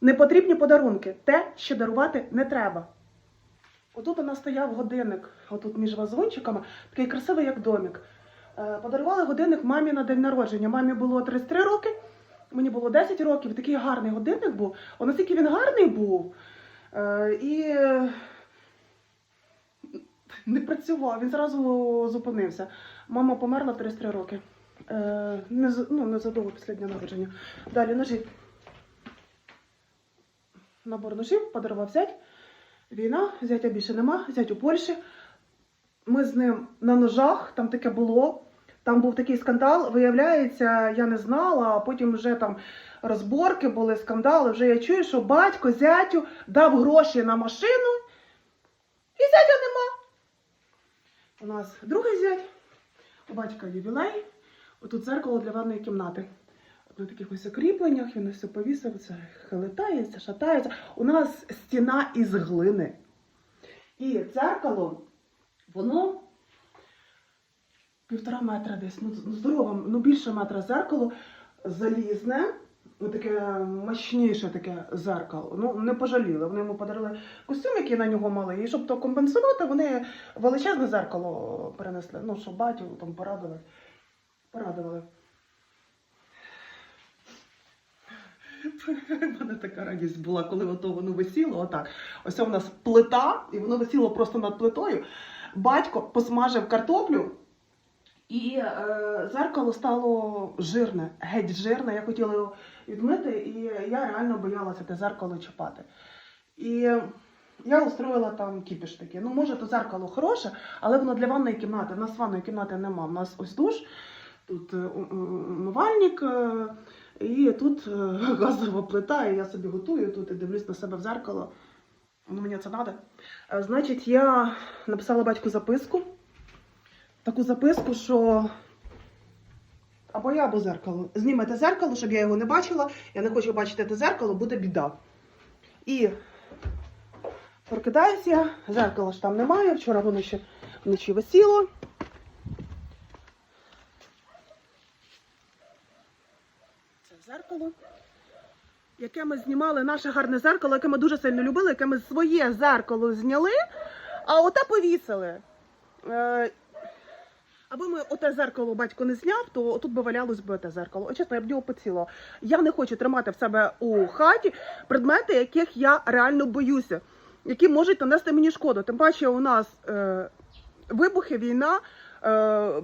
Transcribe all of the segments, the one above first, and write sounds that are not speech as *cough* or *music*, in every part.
Непотрібні подарунки. Те, що дарувати не треба. Отут у нас стояв годинник, отут між вазончиками, такий красивий, як домик. Е, Подарували годинник мамі на день народження. Мамі було 33 роки, мені було 10 років. Такий гарний годинник був. О, наскільки він гарний був. Е, І не працював, він зразу зупинився. Мама померла 33 роки. Е, Не, ну, незадовго після дня народження. Далі ножі. Набор ножів подарував зять. Війна, зятя більше нема, зять у Польщі. Ми з ним на ножах, там таке було. Там був такий скандал. Виявляється, я не знала, а потім вже там розборки були, скандали. Вже я чую, що батько зятю дав гроші на машину, і зятя нема. У нас другий зять, у батька ювілей. Отут дзеркало для ванної кімнати. На таких ось окріпленнях він все повісив, це хилитається, шатається. У нас стіна із глини. І дзеркало, воно півтора метра десь, ну здорово, ну більше метра зеркало, залізне, ну, таке мощніше таке зеркало. Ну, не пожаліли. Вони йому подарили костюм, який на нього мали. І щоб то компенсувати, вони величезне зеркало перенесли. Ну, що батю там порадили. Порадували. *laughs* У мене така радість була, коли ото воно висіло. Отак. Ось у нас плита, і воно висіло просто над плитою. Батько посмажив картоплю, і е, зеркало стало жирне, геть жирне. Я хотіла його відмити, і я реально боялася те зеркало чіпати. І я устроїла там кіпіш такий. Ну, може, то зеркало хороше, але воно для ванної кімнати. У нас ванної кімнати нема. У нас ось душ, тут е, ум- ум- умивальник, е, і тут е, *laughs* газова плита, і я собі готую тут і дивлюсь на себе в зеркало. Ну, мені це треба. Значить, я написала батьку записку. Таку записку, що або я, або зеркало. Знімете зеркало, щоб я його не бачила. Я не хочу бачити те зеркало, буде біда. І прокидаюся зеркала ж там немає. Вчора воно ще вночі висіло. Зеркало, яке ми знімали, наше гарне зеркало, яке ми дуже сильно любили, яке ми своє зеркало зняли, а оте повісили. Е, Аби ми оте зеркало батько не зняв, то тут би валялось би оте зеркало. О, чесно, я б нього поцілила. Я не хочу тримати в себе у хаті предмети, яких я реально боюся, які можуть нанести мені шкоду. Тим паче, у нас е, вибухи, війна. Е,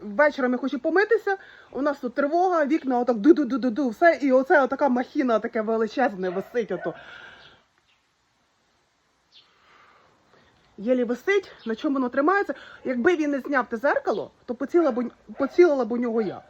Вечором я хочу помитися. У нас тут тривога, вікна отак ду-ду-ду-ду-ду, все, і оце отака махіна таке величезне висить. Ото. Єлі висить, на чому воно тримається. Якби він не зняв те зеркало, то поцілила б у нього я.